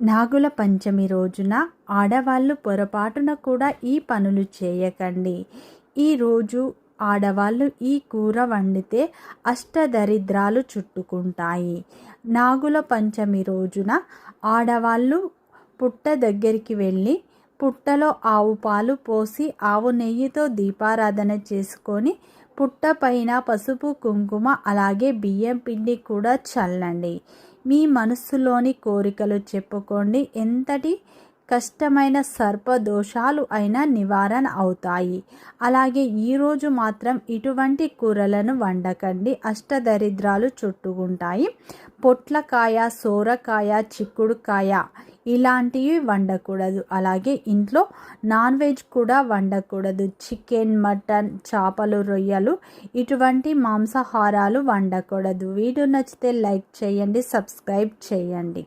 నాగుల పంచమి రోజున ఆడవాళ్ళు పొరపాటున కూడా ఈ పనులు చేయకండి. ఈరోజు ఆడవాళ్ళు ఈ కూర వండితే అష్టదరిద్రాలు చుట్టుకుంటాయి. నాగుల పంచమి రోజున ఆడవాళ్ళు పుట్ట దగ్గరికి వెళ్ళి పుట్టలో ఆవు పాలు పోసి ఆవు నెయ్యితో దీపారాధన చేసుకొని పుట్ట పైన పసుపు కుంకుమ అలాగే బియ్యం పిండి కూడా చల్లండి. మీ మనస్సులోని కోరికలు చెప్పుకోండి. ఎంతటి కష్టమైన సర్పదోషాలు అయినా నివారణ అవుతాయి. అలాగే ఈరోజు మాత్రం ఇటువంటి కూరలను వండకండి. అష్టదరిద్రాలు చుట్టుకుంటాయి. పొట్లకాయ సోరకాయ చిక్కుడుకాయ ఇలాంటివి వండకూడదు. అలాగే ఇంట్లో నాన్ వెజ్ కూడా వండకూడదు. చికెన్ మటన్ చేపలు రొయ్యలు ఇటువంటి మాంసాహారాలు వండకూడదు. వీడియో నచ్చితే లైక్ చేయండి సబ్స్క్రైబ్ చేయండి.